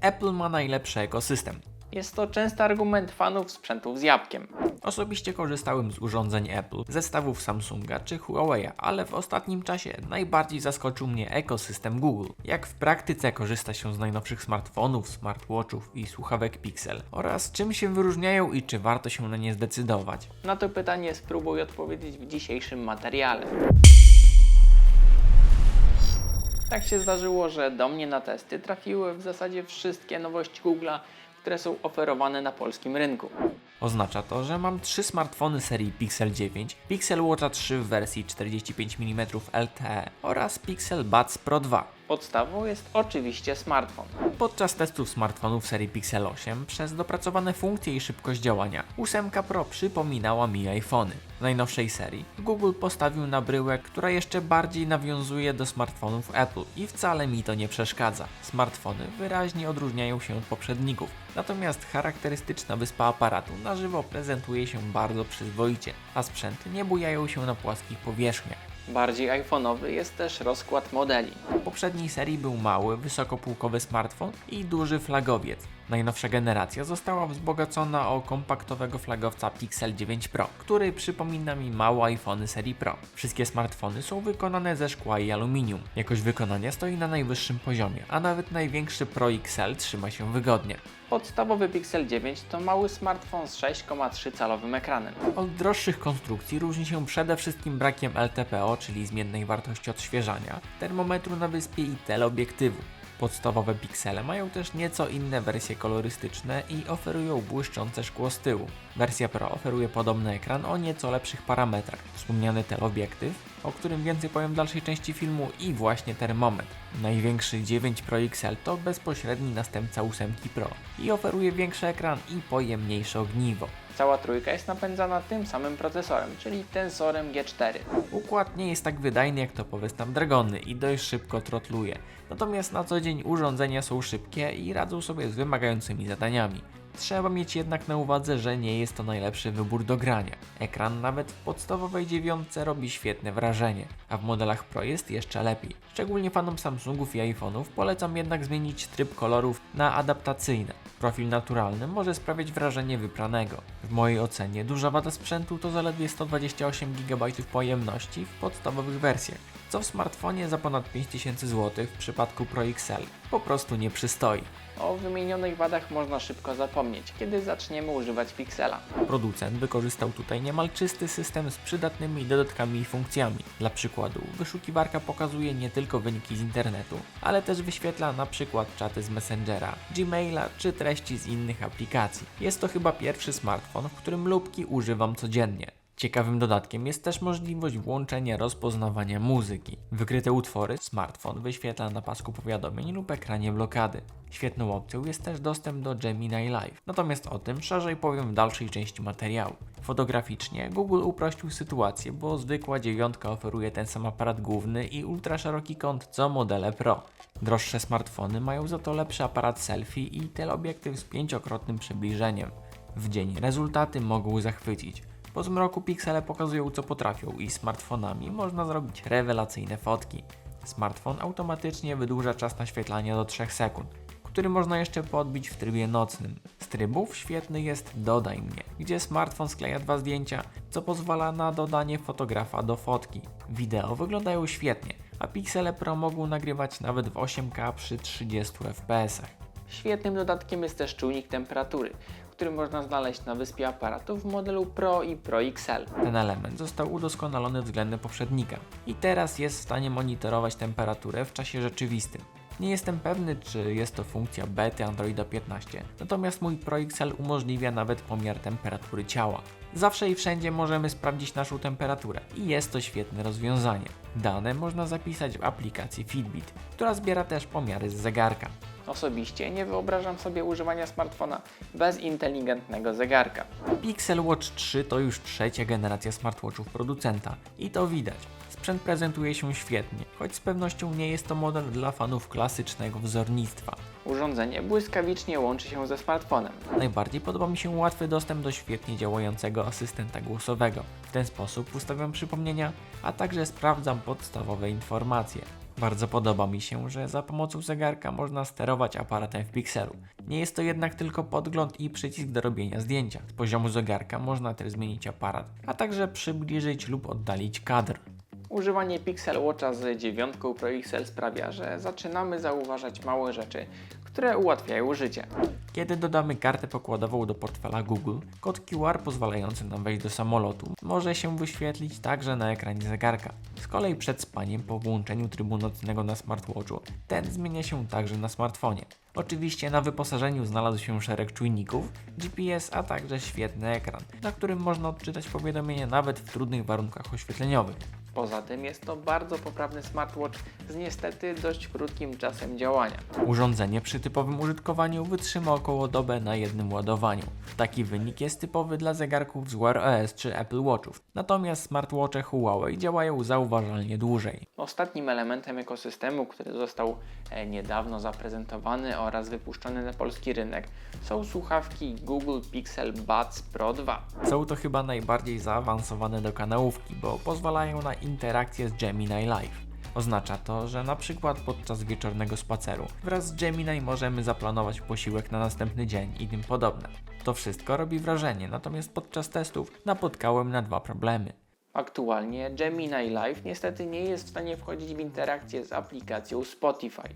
Apple ma najlepszy ekosystem. Jest to częsty argument fanów sprzętów z jabłkiem. Osobiście korzystałem z urządzeń Apple, zestawów Samsunga czy Huawei, ale w ostatnim czasie najbardziej zaskoczył mnie ekosystem Google. Jak w praktyce korzysta się z najnowszych smartfonów, smartwatchów i słuchawek Pixel oraz czym się wyróżniają i czy warto się na nie zdecydować. Na to pytanie spróbuję odpowiedzieć w dzisiejszym materiale. Tak się zdarzyło, że do mnie na testy trafiły w zasadzie wszystkie nowości Google'a, które są oferowane na polskim rynku. Oznacza to, że mam trzy smartfony serii Pixel 9, Pixel Watcha 3 w wersji 45 mm LTE oraz Pixel Buds Pro 2. Podstawą jest oczywiście smartfon. Podczas testów smartfonów serii Pixel 8 przez dopracowane funkcje i szybkość działania 8 Pro przypominała mi iPhony. W najnowszej serii Google postawił na bryłę, która jeszcze bardziej nawiązuje do smartfonów Apple i wcale mi to nie przeszkadza. Smartfony wyraźnie odróżniają się od poprzedników, natomiast charakterystyczna wyspa aparatu na żywo prezentuje się bardzo przyzwoicie, a sprzęty nie bujają się na płaskich powierzchniach. Bardziej iPhone'owy jest też rozkład modeli. W poprzedniej serii był mały, wysokopółkowy smartfon i duży flagowiec. Najnowsza generacja została wzbogacona o kompaktowego flagowca Pixel 9 Pro, który przypomina mi małe iPhony serii Pro. Wszystkie smartfony są wykonane ze szkła i aluminium. Jakość wykonania stoi na najwyższym poziomie, a nawet największy Pro XL trzyma się wygodnie. Podstawowy Pixel 9 to mały smartfon z 6,3 calowym ekranem. Od droższych konstrukcji różni się przede wszystkim brakiem LTPO, czyli zmiennej wartości odświeżania, termometru na wyspie i teleobiektywu. Podstawowe piksele mają też nieco inne wersje kolorystyczne i oferują błyszczące szkło z tyłu. Wersja Pro oferuje podobny ekran o nieco lepszych parametrach. Wspomniany teleobiektyw, o którym więcej powiem w dalszej części filmu i właśnie termometr. Największy 9 Pro XL to bezpośredni następca 8 Pro i oferuje większy ekran i pojemniejsze ogniwo. Cała trójka jest napędzana tym samym procesorem, czyli tensorem G4. Układ nie jest tak wydajny jak topowe Snapdragony i dość szybko trotluje. Natomiast na co dzień urządzenia są szybkie i radzą sobie z wymagającymi zadaniami. Trzeba mieć jednak na uwadze, że nie jest to najlepszy wybór do grania. Ekran nawet w podstawowej dziewiątce robi świetne wrażenie, a w modelach Pro jest jeszcze lepiej. Szczególnie fanom Samsungów i iPhone'ów polecam jednak zmienić tryb kolorów na adaptacyjne. Profil naturalny może sprawiać wrażenie wypranego. W mojej ocenie duża wada sprzętu to zaledwie 128 GB pojemności w podstawowych wersjach, co w smartfonie za ponad 5000 zł w przypadku Pro XL po prostu nie przystoi. O wymienionych wadach można szybko zapomnieć, kiedy zaczniemy używać Pixela. Producent wykorzystał tutaj niemal czysty system z przydatnymi dodatkami i funkcjami. Dla przykładu, wyszukiwarka pokazuje nie tylko wyniki z internetu, ale też wyświetla na przykład czaty z Messengera, Gmaila czy treści z innych aplikacji. Jest to chyba pierwszy smartfon, w którym lubki używam codziennie. Ciekawym dodatkiem jest też możliwość włączenia rozpoznawania muzyki. Wykryte utwory smartfon wyświetla na pasku powiadomień lub ekranie blokady. Świetną opcją jest też dostęp do Gemini Live. Natomiast o tym szerzej powiem w dalszej części materiału. Fotograficznie Google uprościł sytuację, bo zwykła dziewiątka oferuje ten sam aparat główny i ultra szeroki kąt co modele Pro. Droższe smartfony mają za to lepszy aparat selfie i teleobiektyw z pięciokrotnym przybliżeniem. W dzień rezultaty mogą zachwycić. Po zmroku piksele pokazują co potrafią i smartfonami można zrobić rewelacyjne fotki. Smartfon automatycznie wydłuża czas naświetlania do 3 sekund, który można jeszcze podbić w trybie nocnym. Z trybów świetny jest Dodaj mnie, gdzie smartfon skleja dwa zdjęcia, co pozwala na dodanie fotografa do fotki. Wideo wyglądają świetnie, a Pixele Pro mogą nagrywać nawet w 8K przy 30 fps. Świetnym dodatkiem jest też czujnik temperatury, który można znaleźć na wyspie aparatów w modelu Pro i Pro XL. Ten element został udoskonalony względem poprzednika i teraz jest w stanie monitorować temperaturę w czasie rzeczywistym. Nie jestem pewny, czy jest to funkcja bety Androida 15, natomiast mój Pro XL umożliwia nawet pomiar temperatury ciała. Zawsze i wszędzie możemy sprawdzić naszą temperaturę i jest to świetne rozwiązanie. Dane można zapisać w aplikacji Fitbit, która zbiera też pomiary z zegarka. Osobiście nie wyobrażam sobie używania smartfona bez inteligentnego zegarka. Pixel Watch 3 to już trzecia generacja smartwatchów producenta i to widać. Sprzęt prezentuje się świetnie, choć z pewnością nie jest to model dla fanów klasycznego wzornictwa. Urządzenie błyskawicznie łączy się ze smartfonem. Najbardziej podoba mi się łatwy dostęp do świetnie działającego asystenta głosowego. W ten sposób ustawiam przypomnienia, a także sprawdzam podstawowe informacje. Bardzo podoba mi się, że za pomocą zegarka można sterować aparatem w pikselu. Nie jest to jednak tylko podgląd i przycisk do robienia zdjęcia. Z poziomu zegarka można też zmienić aparat, a także przybliżyć lub oddalić kadr. Używanie Pixel Watcha z 9 Pro XL sprawia, że zaczynamy zauważać małe rzeczy, które ułatwiają życie. Kiedy dodamy kartę pokładową do portfela Google, kod QR pozwalający nam wejść do samolotu może się wyświetlić także na ekranie zegarka. Z kolei przed spaniem po włączeniu trybu nocnego na smartwatchu, ten zmienia się także na smartfonie. Oczywiście na wyposażeniu znalazł się szereg czujników, GPS, a także świetny ekran, na którym można odczytać powiadomienia nawet w trudnych warunkach oświetleniowych. Poza tym jest to bardzo poprawny smartwatch z niestety dość krótkim czasem działania. Urządzenie przy typowym użytkowaniu wytrzyma około dobę na jednym ładowaniu. Taki wynik jest typowy dla zegarków z Wear OS czy Apple Watchów. Natomiast smartwatche Huawei działają zauważalnie dłużej. Ostatnim elementem ekosystemu, który został e, niedawno zaprezentowany oraz wypuszczony na polski rynek, są słuchawki Google Pixel Buds Pro 2. Są to chyba najbardziej zaawansowane do kanałówki, bo pozwalają na interakcję z Gemini Live. Oznacza to, że na przykład podczas wieczornego spaceru wraz z Gemini możemy zaplanować posiłek na następny dzień i tym podobne. To wszystko robi wrażenie, natomiast podczas testów napotkałem na dwa problemy. Aktualnie Gemini Live niestety nie jest w stanie wchodzić w interakcję z aplikacją Spotify.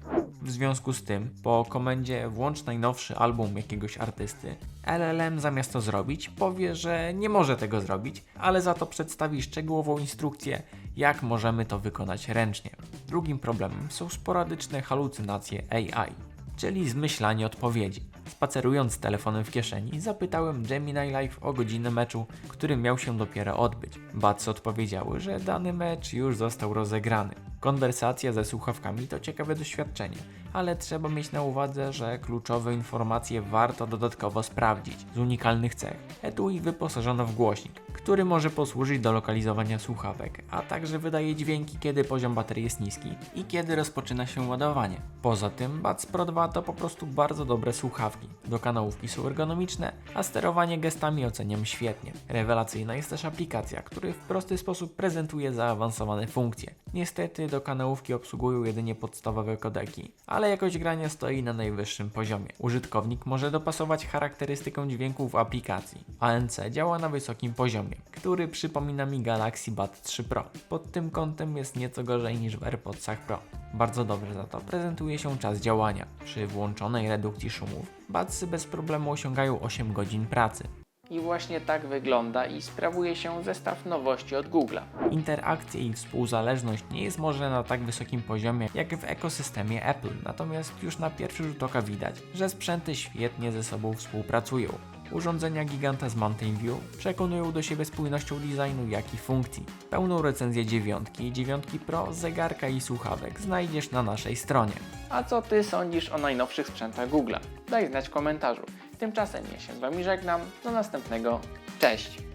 W związku z tym, po komendzie włącz najnowszy album jakiegoś artysty, LLM zamiast to zrobić, powie, że nie może tego zrobić, ale za to przedstawi szczegółową instrukcję, jak możemy to wykonać ręcznie. Drugim problemem są sporadyczne halucynacje AI, czyli zmyślanie odpowiedzi. Spacerując z telefonem w kieszeni, zapytałem Gemini Live o godzinę meczu, który miał się dopiero odbyć. Bats odpowiedziały, że dany mecz już został rozegrany. Konwersacja ze słuchawkami to ciekawe doświadczenie, ale trzeba mieć na uwadze, że kluczowe informacje warto dodatkowo sprawdzić. Z unikalnych cech etui wyposażono w głośnik, który może posłużyć do lokalizowania słuchawek, a także wydaje dźwięki, kiedy poziom baterii jest niski i kiedy rozpoczyna się ładowanie. Poza tym Buds Pro 2 to po prostu bardzo dobre słuchawki. Do kanałówki są ergonomiczne, a sterowanie gestami oceniam świetnie. Rewelacyjna jest też aplikacja, która w prosty sposób prezentuje zaawansowane funkcje. Niestety do kanałówki obsługują jedynie podstawowe kodeki, ale jakość grania stoi na najwyższym poziomie. Użytkownik może dopasować charakterystykę dźwięku w aplikacji. ANC działa na wysokim poziomie, który przypomina mi Galaxy Buds 3 Pro. Pod tym kątem jest nieco gorzej niż w AirPodsach Pro. Bardzo dobrze za to prezentuje się czas działania. Przy włączonej redukcji szumów, Budsy bez problemu osiągają 8 godzin pracy. I właśnie tak wygląda i sprawuje się zestaw nowości od Google'a. Interakcja i współzależność nie jest może na tak wysokim poziomie jak w ekosystemie Apple, natomiast już na pierwszy rzut oka widać, że sprzęty świetnie ze sobą współpracują. Urządzenia giganta z Mountain View przekonują do siebie spójnością designu, jak i funkcji. Pełną recenzję dziewiątki i dziewiątki Pro, zegarka i słuchawek znajdziesz na naszej stronie. A co Ty sądzisz o najnowszych sprzętach Google'a? Daj znać w komentarzu. Tymczasem ja się z Wami żegnam. Do następnego. Cześć!